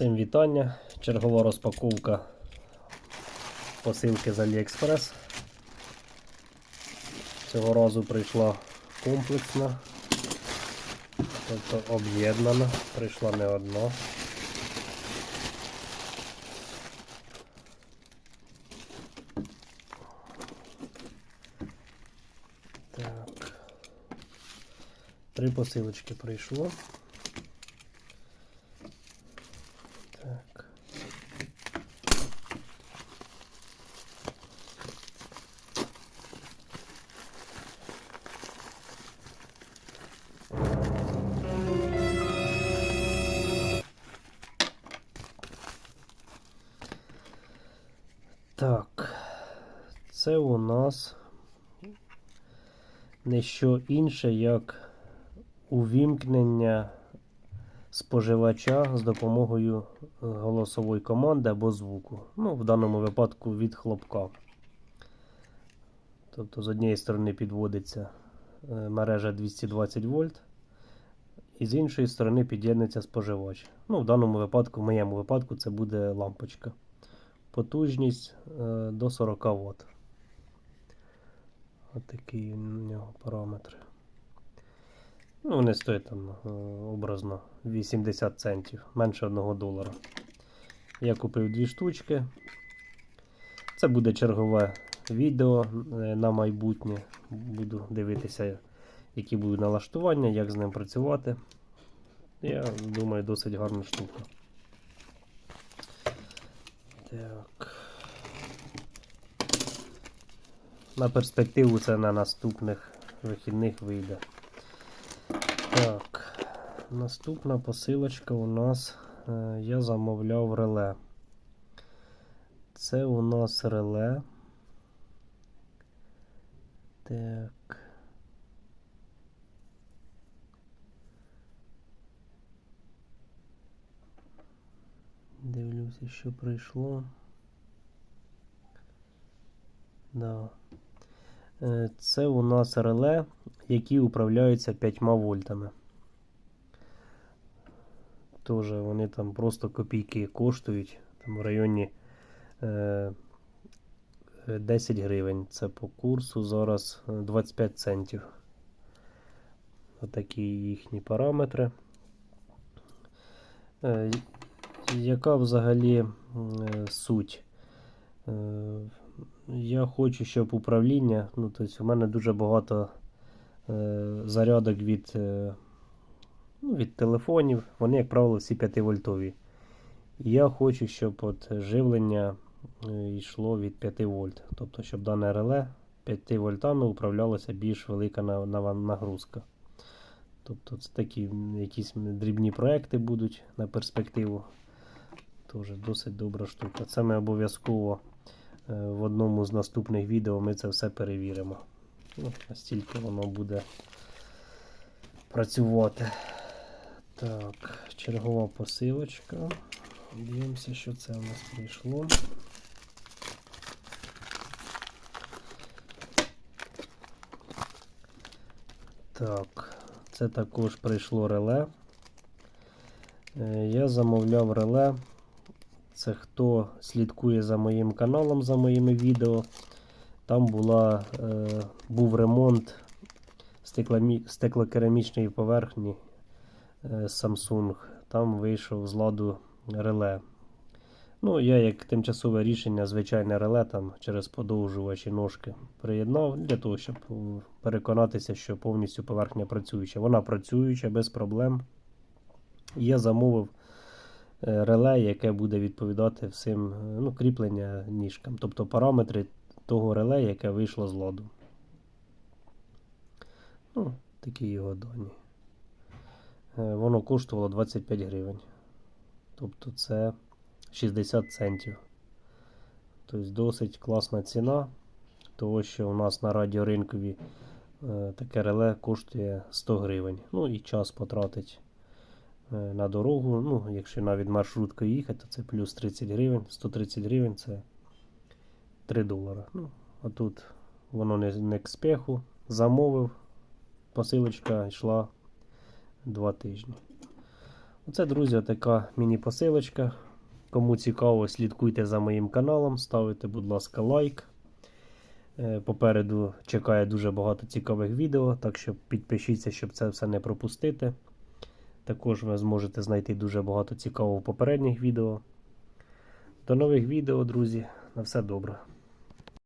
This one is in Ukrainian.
Всім вітання. Чергова розпаковка посилки з AliExpress. Цього разу прийшла комплексна, тобто об'єднана, прийшла не одна. Три посилочки прийшло. Так, це у нас не що інше, як увімкнення споживача з допомогою е, голосової команди або звуку. Ну, в даному випадку від хлопка. Тобто, з однієї сторони підводиться е, мережа 220 вольт, і з іншої сторони під'єднується споживач. Ну, в даному випадку, в моєму випадку, це буде лампочка. Потужність е, до 40 Вт. Отакий у нього параметр. Ну, вони стоять там е, образно 80 центів, менше 1 долара. Я купив дві штучки. Це буде чергове відео е, на майбутнє. Буду дивитися, які будуть налаштування, як з ним працювати. Я думаю, досить гарна штука. Так. На перспективу це на наступних вихідних вийде. Так, наступна посилочка у нас е, я замовляв реле. Це у нас реле. Так. Що прийшло. Да. Е, Це у нас реле, які управляються 5 вольтами. Тоже вони там просто копійки коштують, там в районі е, е, 10 гривень. Це по курсу зараз е, 25 центів. Отакі їхні параметри. Яка взагалі е, суть? Е, я хочу, щоб управління, ну, тобто у мене дуже багато е, зарядок від, ну, від телефонів, вони, як правило, всі 5 вольтові. Я хочу, щоб от живлення йшло від 5 вольт. Тобто, щоб дане реле 5 вольтами управлялося більш велика на- на- нагрузка. Тобто це такі якісь дрібні проекти будуть на перспективу. Теж досить добра штука. Це ми обов'язково е, в одному з наступних відео ми це все перевіримо. Ну, настільки воно буде працювати. Так, чергова посилочка. Дивимося, що це у нас прийшло. Так, це також прийшло реле. Е, Я замовляв реле. Це хто слідкує за моїм каналом, за моїми відео. Там була, е, був ремонт стеклокерамічної поверхні е, Samsung. Там вийшов з ладу реле. Ну, я як тимчасове рішення, звичайне реле там через подовжувачі ножки приєднав для того, щоб переконатися, що повністю поверхня працююча. Вона працююча без проблем. Я замовив реле, яке буде відповідати всім е, ну, кріплення ніжкам, тобто параметри того реле, яке вийшло з ладу. Ну, такі його дані. Е, Воно коштувало 25 гривень. Тобто це 60 центів. Тобто досить класна ціна, того що у нас на радіоринкові е, таке реле коштує 100 гривень. Ну і час потратить е, на дорогу. Ну, якщо навіть маршруткою їхати, то це плюс 30 гривень, 130 гривень це 3 долари. Ну, а тут воно не, не к спеху. Замовив, посилочка йшла 2 тижні. Оце, друзі, така міні-посилочка. Кому цікаво, слідкуйте за моїм каналом, ставте, будь ласка, лайк. Е, Попереду чекає дуже багато цікавих відео, так що підпишіться, щоб це все не пропустити. Також ви зможете знайти дуже багато цікавого в попередніх відео. До нових відео, друзі. На все добре.